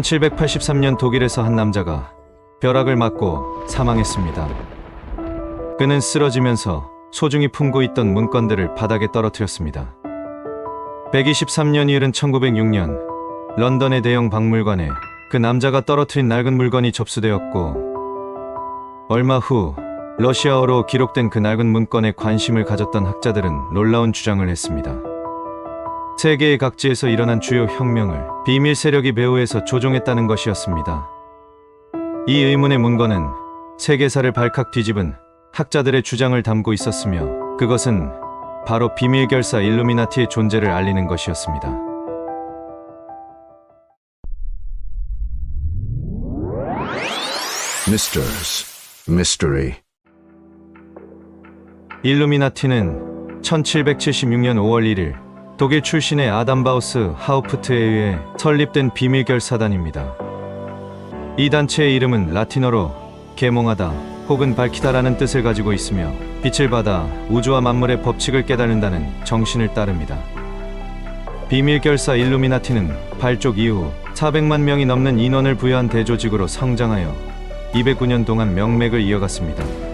1783년 독일에서 한 남자가 벼락을 맞고 사망했습니다. 그는 쓰러지면서 소중히 품고 있던 문건들을 바닥에 떨어뜨렸습니다. 123년이 흐른 1906년 런던의 대형 박물관에 그 남자가 떨어뜨린 낡은 물건이 접수되었고 얼마 후 러시아어로 기록된 그 낡은 문건에 관심을 가졌던 학자들은 놀라운 주장을 했습니다. 세계의 각지에서 일어난 주요 혁명을 비밀 세력이 배후에서 조종했다는 것이었습니다. 이 의문의 문건은 세계사를 발칵 뒤집은 학자들의 주장을 담고 있었으며 그것은 바로 비밀 결사 일루미나티의 존재를 알리는 것이었습니다. Misters. Mystery. 일루미나티는 1776년 5월 1일 독일 출신의 아담 바우스 하우프트에 의해 설립된 비밀 결 사단입니다. 이 단체의 이름은 라틴어로 계몽하다 혹은 밝히다라는 뜻을 가지고 있으며 빛을 받아 우주와 만물의 법칙을 깨닫는다는 정신을 따릅니다. 비밀 결사 일루미나티는 발족 이후 400만 명이 넘는 인원을 부여한 대조직으로 성장하여 209년 동안 명맥을 이어갔습니다.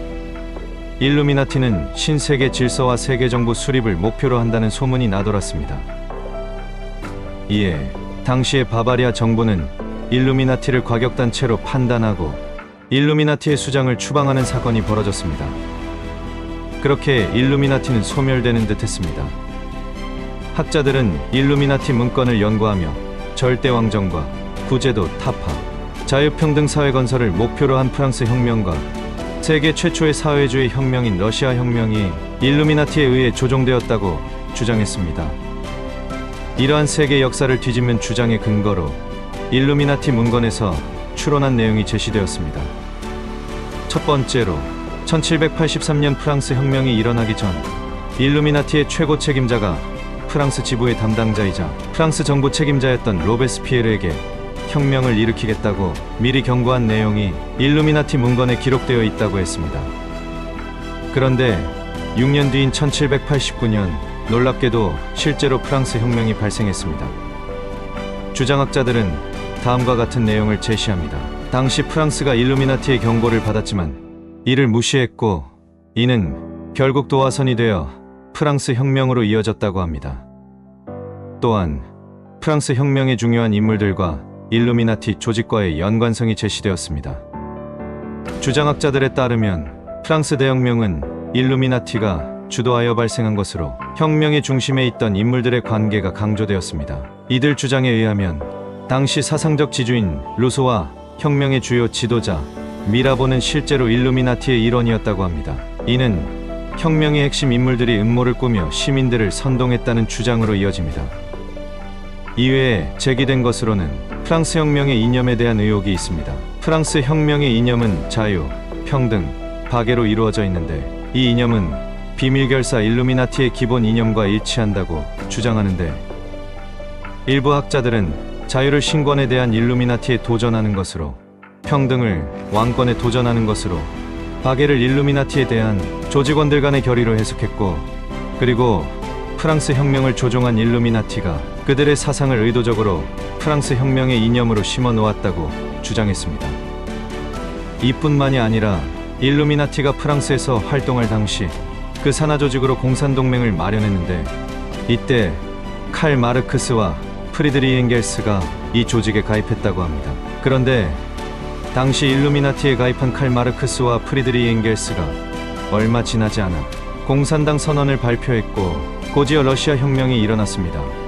일루미나티는 신세계 질서와 세계 정부 수립을 목표로 한다는 소문이 나돌았습니다. 이에 당시의 바바리아 정부는 일루미나티를 과격단체로 판단하고 일루미나티의 수장을 추방하는 사건이 벌어졌습니다. 그렇게 일루미나티는 소멸되는 듯했습니다. 학자들은 일루미나티 문건을 연구하며 절대왕정과 구제도 타파, 자유평등 사회 건설을 목표로 한 프랑스 혁명과 세계 최초의 사회주의 혁명인 러시아 혁명이 일루미나티에 의해 조종되었다고 주장했습니다. 이러한 세계 역사를 뒤집는 주장의 근거로 일루미나티 문건에서 추론한 내용이 제시되었습니다. 첫 번째로 1783년 프랑스 혁명이 일어나기 전 일루미나티의 최고 책임자가 프랑스 지부의 담당자이자 프랑스 정부 책임자였던 로베스피에르에게 혁명을 일으키겠다고 미리 경고한 내용이 일루미나티 문건에 기록되어 있다고 했습니다. 그런데 6년 뒤인 1789년 놀랍게도 실제로 프랑스 혁명이 발생했습니다. 주장학자들은 다음과 같은 내용을 제시합니다. 당시 프랑스가 일루미나티의 경고를 받았지만 이를 무시했고 이는 결국 도화선이 되어 프랑스 혁명으로 이어졌다고 합니다. 또한 프랑스 혁명의 중요한 인물들과 일루미나티 조직과의 연관성이 제시되었습니다. 주장학자들에 따르면 프랑스 대혁명은 일루미나티가 주도하여 발생한 것으로 혁명의 중심에 있던 인물들의 관계가 강조되었습니다. 이들 주장에 의하면 당시 사상적 지주인 루소와 혁명의 주요 지도자 미라보는 실제로 일루미나티의 일원이었다고 합니다. 이는 혁명의 핵심 인물들이 음모를 꾸며 시민들을 선동했다는 주장으로 이어집니다. 이외에 제기된 것으로는 프랑스 혁명의 이념에 대한 의혹이 있습니다. 프랑스 혁명의 이념은 자유, 평등, 박애로 이루어져 있는데 이 이념은 비밀 결사 일루미나티의 기본 이념과 일치한다고 주장하는데 일부 학자들은 자유를 신권에 대한 일루미나티에 도전하는 것으로 평등을 왕권에 도전하는 것으로 박애를 일루미나티에 대한 조직원들 간의 결의로 해석했고 그리고 프랑스 혁명을 조종한 일루미나티가 그들의 사상을 의도적으로 프랑스 혁명의 이념으로 심어 놓았다고 주장했습니다. 이뿐만이 아니라 일루미나티가 프랑스에서 활동할 당시 그 산하 조직으로 공산 동맹을 마련했는데 이때 칼 마르크스와 프리드리 엥겔스가 이 조직에 가입했다고 합니다. 그런데 당시 일루미나티에 가입한 칼 마르크스와 프리드리 엥겔스가 얼마 지나지 않아 공산당 선언을 발표했고 곧이어 러시아 혁명이 일어났습니다.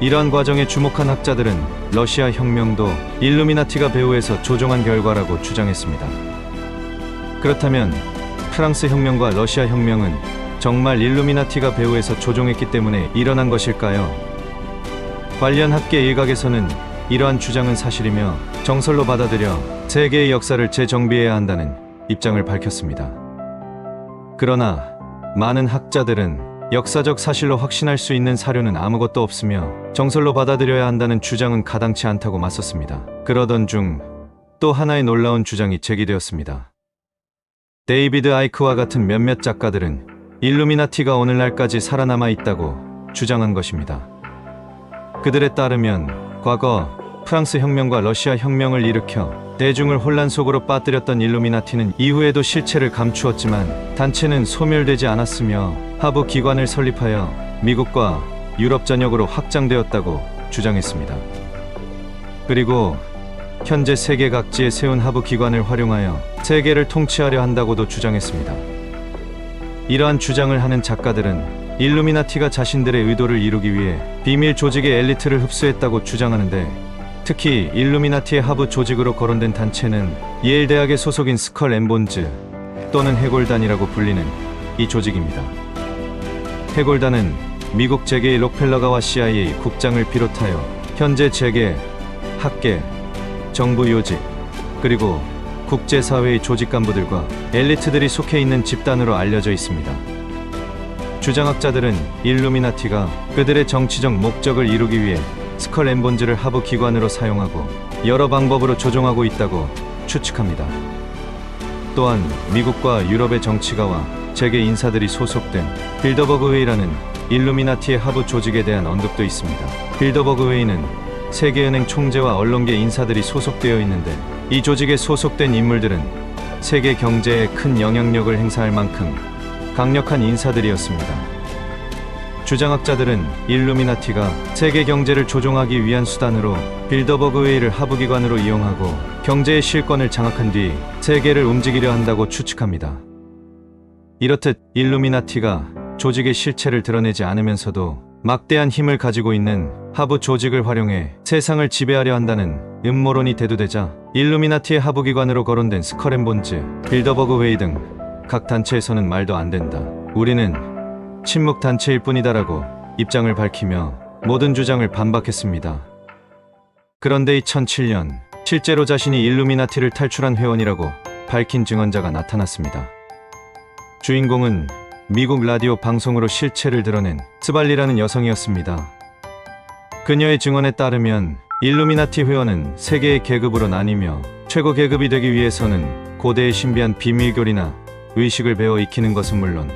이러한 과정에 주목한 학자들은 러시아 혁명도 일루미나티가 배후에서 조종한 결과라고 주장했습니다. 그렇다면 프랑스 혁명과 러시아 혁명은 정말 일루미나티가 배후에서 조종했기 때문에 일어난 것일까요? 관련 학계 일각에서는 이러한 주장은 사실이며 정설로 받아들여 세계의 역사를 재정비해야 한다는 입장을 밝혔습니다. 그러나 많은 학자들은 역사적 사실로 확신할 수 있는 사료는 아무것도 없으며 정설로 받아들여야 한다는 주장은 가당치 않다고 맞섰습니다. 그러던 중 또 하나의 놀라운 주장이 제기되었습니다. 데이비드 아이크와 같은 몇몇 작가들은 일루미나티가 오늘날까지 살아남아 있다고 주장한 것입니다. 그들에 따르면 과거 프랑스 혁명과 러시아 혁명을 일으켜 대중을 혼란 속으로 빠뜨렸던 일루미나티는 이후에도 실체를 감추었지만 단체는 소멸되지 않았으며 하부 기관을 설립하여 미국과 유럽 전역으로 확장되었다고 주장했습니다. 그리고 현재 세계 각지에 세운 하부 기관을 활용하여 세계를 통치하려 한다고도 주장했습니다. 이러한 주장을 하는 작가들은 일루미나티가 자신들의 의도를 이루기 위해 비밀 조직의 엘리트를 흡수했다고 주장하는데 특히 일루미나티의 하부 조직으로 거론된 단체는 예일 대학의 소속인 스컬 엠본즈 또는 해골단이라고 불리는 이 조직입니다. 해골단은 미국 재계의 록펠러가와 CIA 국장을 비롯하여 현재 재계, 학계, 정부 요직, 그리고 국제사회의 조직 간부들과 엘리트들이 속해 있는 집단으로 알려져 있습니다. 주장학자들은 일루미나티가 그들의 정치적 목적을 이루기 위해 스컬 엠본즈를 하부 기관으로 사용하고 여러 방법으로 조종하고 있다고 추측합니다. 또한 미국과 유럽의 정치가와 재계 인사들이 소속된 빌더버그 회의라는 일루미나티의 하부 조직에 대한 언급도 있습니다. 빌더버그 회의는 세계은행 총재와 언론계 인사들이 소속되어 있는데 이 조직에 소속된 인물들은 세계 경제에 큰 영향력을 행사할 만큼 강력한 인사들이었습니다. 주장학자들은 일루미나티가 세계 경제를 조종하기 위한 수단으로 빌더버그 회의를 하부기관으로 이용하고 경제의 실권을 장악한 뒤 세계를 움직이려 한다고 추측합니다. 이렇듯 일루미나티가 조직의 실체를 드러내지 않으면서도 막대한 힘을 가지고 있는 하부 조직을 활용해 세상을 지배하려 한다는 음모론이 대두되자 일루미나티의 하부기관으로 거론된 스컬앤본즈, 빌더버그 회의 등각 단체에서는 말도 안 된다. 우리는 침묵 단체일 뿐이다라고 입장을 밝히며 모든 주장을 반박했습니다. 그런데 2007년 실제로 자신이 일루미나티를 탈출한 회원이라고 밝힌 증언자가 나타났습니다. 주인공은 미국 라디오 방송으로 실체를 드러낸 스발리라는 여성이었습니다. 그녀의 증언에 따르면 일루미나티 회원은 세 개의 계급으로 나뉘며 최고 계급이 되기 위해서는 고대의 신비한 비밀교리나 의식을 배워 익히는 것은 물론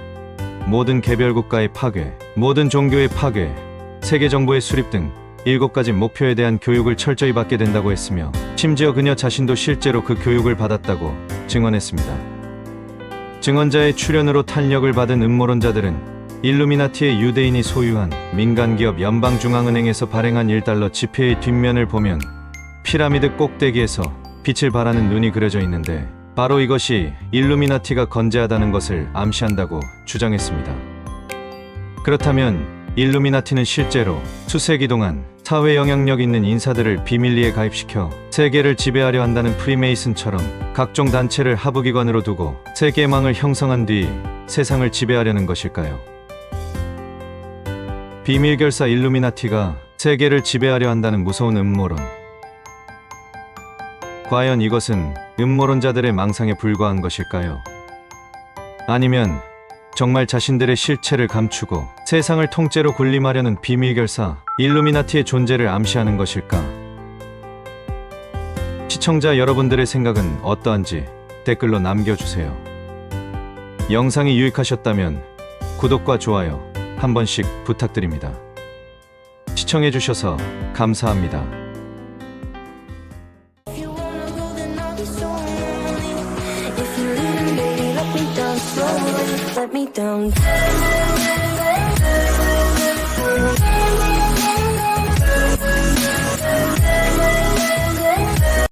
모든 개별 국가의 파괴, 모든 종교의 파괴, 세계 정보의 수립 등 일곱 가지 목표에 대한 교육을 철저히 받게 된다고 했으며 심지어 그녀 자신도 실제로 그 교육을 받았다고 증언했습니다. 증언자의 출연으로 탄력을 받은 음모론자들은 일루미나티의 유대인이 소유한 민간기업 연방중앙은행에서 발행한 1달러 지폐의 뒷면을 보면 피라미드 꼭대기에서 빛을 발하는 눈이 그려져 있는데 바로 이것이 일루미나티가 건재하다는 것을 암시한다고 주장했습니다. 그렇다면 일루미나티는 실제로 수세기 동안 사회 영향력 있는 인사들을 비밀리에 가입시켜 세계를 지배하려 한다는 프리메이슨처럼 각종 단체를 하부기관으로 두고 세계망을 형성한 뒤 세상을 지배하려는 것일까요? 비밀결사 일루미나티가 세계를 지배하려 한다는 무서운 음모론. 과연 이것은 음모론자들의 망상에 불과한 것일까요? 아니면 정말 자신들의 실체를 감추고 세상을 통째로 군림하려는 비밀결사 일루미나티의 존재를 암시하는 것일까? 시청자 여러분들의 생각은 어떠한지 댓글로 남겨주세요. 영상이 유익하셨다면 구독과 좋아요 한 번씩 부탁드립니다. 시청해주셔서 감사합니다. let me down.